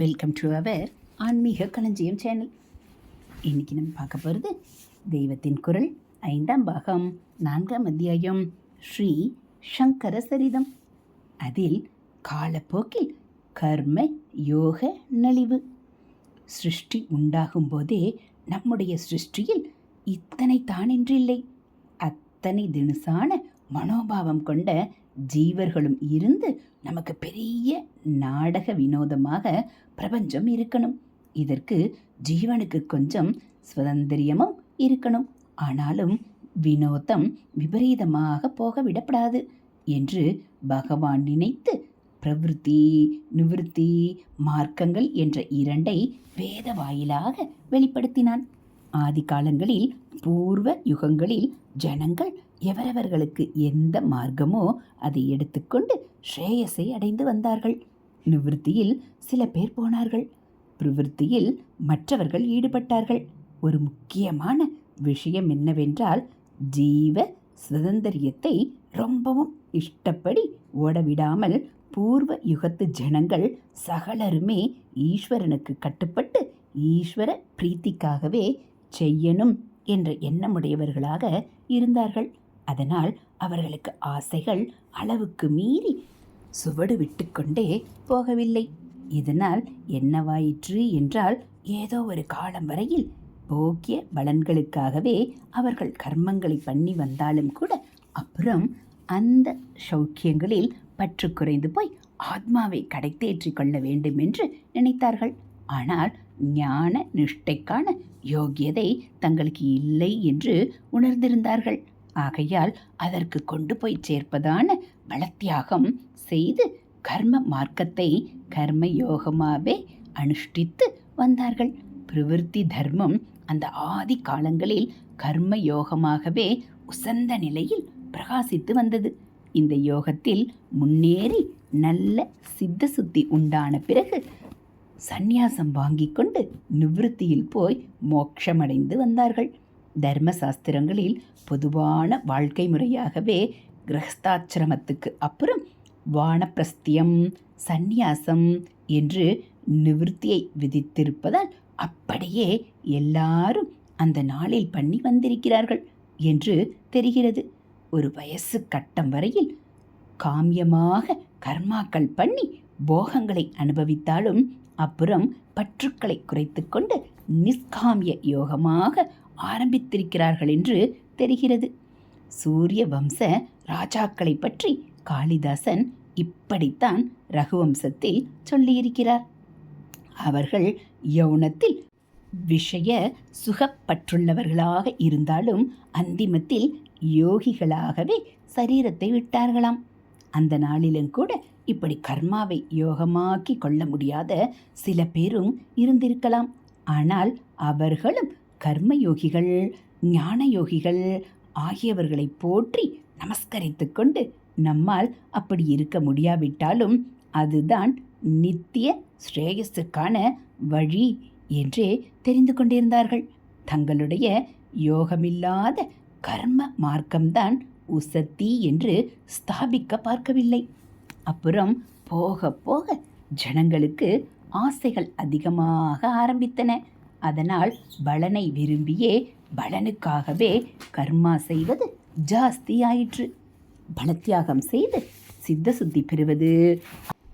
Welcome to our ஆன்மீக களஞ்சியம் channel இன்னைக்கு நம்ம பார்க்க போகிறது தெய்வத்தின் குரல் ஐந்தாம் பாகம் நான்காம் அத்தியாயம் ஸ்ரீ சங்கர சரிதம். அதில் காலப்போக்கில் கர்ம யோக நலிவு. சிருஷ்டி உண்டாகும் போதே நம்முடைய சிருஷ்டியில் இத்தனை தானின்றில்லை. அத்தனை தினுசான மனோபாவம் கொண்ட ஜீவர்களும் இருந்து நமக்கு பெரிய நாடக வினோதமாக பிரபஞ்சம் இருக்கணும். இதற்கு ஜீவனுக்கு கொஞ்சம் சுதந்திரியமும் இருக்கணும். ஆனாலும் வினோதம் விபரீதமாக போக விடப்படாது என்று பகவான் நினைத்து பிரவிற்த்தி நிவிருத்தி மார்க்கங்கள் என்ற இரண்டை வேத வாயிலாக வெளிப்படுத்தினான். ஆதி காலங்களில் பூர்வ யுகங்களில் ஜனங்கள் எவரவர்களுக்கு எந்த மார்க்கமோ அதை எடுத்துக்கொண்டு ஸ்ரேயஸை அடைந்து வந்தார்கள். நிவிருத்தியில் சில பேர் போனார்கள். பிரவிற்த்தியில் மற்றவர்கள் ஈடுபட்டார்கள். ஒரு முக்கியமான விஷயம் என்னவென்றால் ஜீவ சுதந்திரியத்தை ரொம்பவும் இஷ்டப்படி ஓடவிடாமல் பூர்வ யுகத்து ஜனங்கள் சகலருமே ஈஸ்வரனுக்கு கட்டுப்பட்டு ஈஸ்வர பிரீத்திக்காகவே செய்யணும் என்ற எண்ணமுடையவர்களாக இருந்தார்கள். அதனால் அவர்களுக்கு ஆசைகள் அளவுக்கு மீறி சுவடு விட்டுக்கொண்டே போகவில்லை. இதனால் என்னவாயிற்று என்றால் ஏதோ ஒரு காலம் வரையில் போக்கிய பலன்களுக்காகவே அவர்கள் கர்மங்களை பண்ணி வந்தாலும் கூட அப்புறம் அந்த சௌக்கியங்களில் பற்று குறைந்து போய் ஆத்மாவை கடைத்தேற்றிக் கொள்ள வேண்டும் என்று நினைத்தார்கள். ஆனால் ஞான நிஷ்டைக்கான யோகியதை தங்களுக்கு இல்லை என்று உணர்ந்திருந்தார்கள். ஆகையால் அதற்கு கொண்டு போய் சேர்ப்பதான பலத்தியாகம் செய்து கர்ம மார்க்கத்தை கர்ம யோகமாகவே அனுஷ்டித்து வந்தார்கள். பிரவிற்த்தி தர்மம் அந்த ஆதி காலங்களில் கர்ம யோகமாகவே உசந்த நிலையில் பிரகாசித்து வந்தது. இந்த யோகத்தில் முன்னேறி நல்ல சித்த சுத்தி உண்டான பிறகு சந்நியாசம் வாங்கி கொண்டு நிவிருத்தியில் போய் மோட்சமடைந்து வந்தார்கள். தர்ம சாஸ்திரங்களில் பொதுவான வாழ்க்கை முறையாகவே கிரகஸ்தாச்சிரமத்துக்கு அப்புறம் வானப்பிரஸ்தியம் சந்நியாசம் என்று நிவிருத்தியை விதித்திருப்பதால் அப்படியே எல்லாரும் அந்த நாளில் பண்ணி வந்திருக்கிறார்கள் என்று தெரிகிறது. ஒரு வயசு கட்டம் வரையில் காமியமாக கர்மாக்கள் பண்ணி போகங்களை அனுபவித்தாலும் அப்புறம் பற்றுக்களை குறைத்து கொண்டு நிஷ்காமிய யோகமாக ஆரம்பித்திருக்கிறார்கள் என்று தெரிகிறது. சூரிய வம்ச ராஜாக்களை பற்றி காளிதாசன் இப்படித்தான் ரகுவம்சத்தில் சொல்லியிருக்கிறார். அவர்கள் யௌனத்தில் விஷய சுகப்பற்றுள்ளவர்களாக இருந்தாலும் அந்திமத்தில் யோகிகளாகவே சரீரத்தை விட்டார்களாம். அந்த நாளிலும் கூட இப்படி கர்மாவை யோகமாக்கி கொள்ள முடியாத சில பேரும் இருந்திருக்கலாம். ஆனால் அவர்களும் கர்மயோகிகள் ஞான யோகிகள் ஆகியவர்களை போற்றி நமஸ்கரித்து கொண்டு நம்மால் அப்படி இருக்க முடியாவிட்டாலும் அதுதான் நித்திய ஸ்ரேயஸுக்கான வழி என்றே தெரிந்து கொண்டிருந்தார்கள். தங்களுடைய யோகமில்லாத கர்ம மார்க்கம்தான் உசத்தி என்று ஸ்தாபிக்க பார்க்கவில்லை. அப்புறம் போக போக ஜனங்களுக்கு ஆசைகள் அதிகமாக ஆரம்பித்தன. அதனால் பலனை விரும்பியே பலனுக்காகவே கர்மா செய்வது ஜாஸ்தி ஆயிற்று. பலத்தியாகம் செய்து சித்த சுத்தி பெறுவது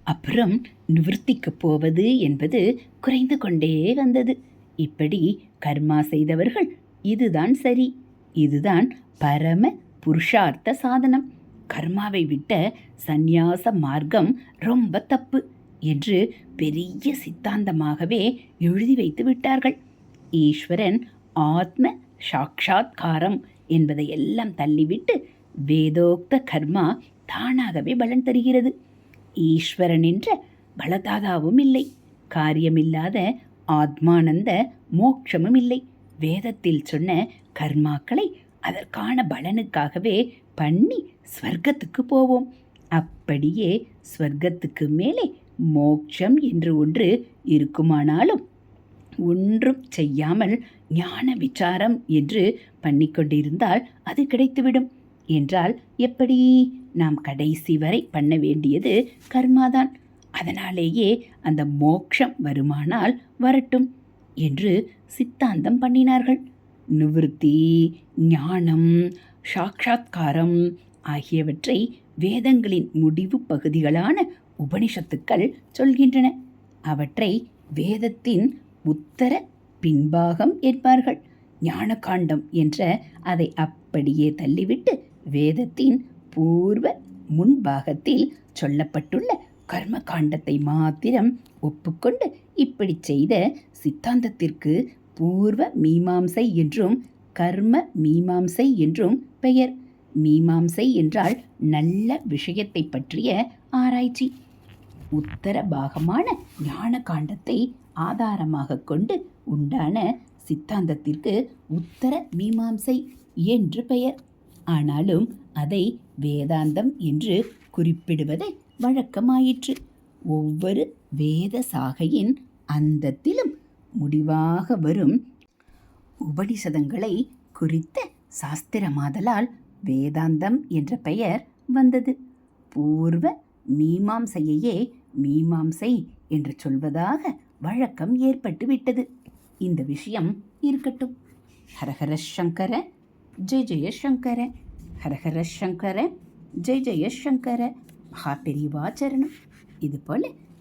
அப்புறம் நிவர்த்திக்கு போவது என்பது குறைந்து கொண்டே வந்தது. இப்படி கர்மா செய்தவர்கள் இதுதான் சரி இதுதான் பரம புருஷார்த்த சாதனம். கர்மாவை விட்ட சந்நியாச மார்க்கம் ரொம்ப தப்பு என்று பெரிய சித்தாந்தமாகவே எழுதி வைத்து விட்டார்கள். ஈஸ்வரன் ஆத்ம சாட்சா்காரம் என்பதை எல்லாம் தள்ளிவிட்டு வேதோக்த கர்மா தானாகவே பலன் தருகிறது. ஈஸ்வரன் என்ற பலதாதாவும் இல்லை. காரியமில்லாத ஆத்மானந்த மோட்சமும் இல்லை. வேதத்தில் சொன்ன கர்மாக்களை அதற்கான பலனுக்காகவே பண்ணி ஸ்வர்க்கத்துக்கு போவோம். அப்படியே ஸ்வர்க்கத்துக்கு மேலே மோட்சம் என்று ஒன்று இருக்குமானாலும் ஒன்றும் செய்யாமல் ஞான விசாரம் என்று பண்ணிக்கொண்டிருந்தால் அது கிடைத்துவிடும். என்றால் எப்படி? நாம் கடைசி வரை பண்ண வேண்டியது கர்மாதான். அதனாலேயே அந்த மோட்சம் வருமானால் வரட்டும் என்று சித்தாந்தம் பண்ணினார்கள். நிவிருத்தி ஞானம் சாட்சாத்காரம் ஆகியவற்றை வேதங்களின் முடிவு பகுதிகளான உபனிஷத்துக்கள் சொல்கின்றன. அவற்றை வேதத்தின் உத்தர பின்பாகம் என்பார்கள். ஞானகாண்டம் என்ற அதை அப்படியே தள்ளிவிட்டு வேதத்தின் பூர்வ முன்பாகத்தில் சொல்லப்பட்டுள்ள கர்ம காண்டத்தை மாத்திரம் ஒப்புக்கொண்டு இப்படி செய்த சித்தாந்தத்திற்கு பூர்வ மீமாம்சை என்றும் கர்ம மீமாம்சை என்றும் பெயர். மீமாம்சை என்றால் நல்ல விஷயத்தை பற்றிய ஆராய்ச்சி. உத்தர பாகமான ஞான காண்டத்தை ஆதாரமாக கொண்டு உண்டான சித்தாந்தத்திற்கு உத்தர மீமாம்சை என்று பெயர். ஆனாலும் அதை வேதாந்தம் என்று குறிப்பிடுவது வழக்கமாயிற்று. ஒவ்வொரு வேத சாகையின் அந்தத்திலும் முடிவாக வரும் உபனிஷதங்களை குறித்த சாஸ்திரமாதலால் வேதாந்தம் என்ற பெயர் வந்தது. பூர்வ மீமாம்சையையே மீமாம்சை என்று சொல்வதாக வழக்கம் ஏற்பட்டு விட்டது இந்த விஷயம் இருக்கட்டும். ஹரஹர சங்கர ஜெய ஜெயசங்கர ஹரஹர சங்கர ஜெய ஜெயசங்கர மகாபெரிவாச்சரணம் இதுபோல்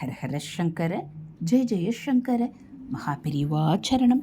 ஹர சங்கர ஜெய ஜெய சங்கர மகாபிரிவா சரணம்.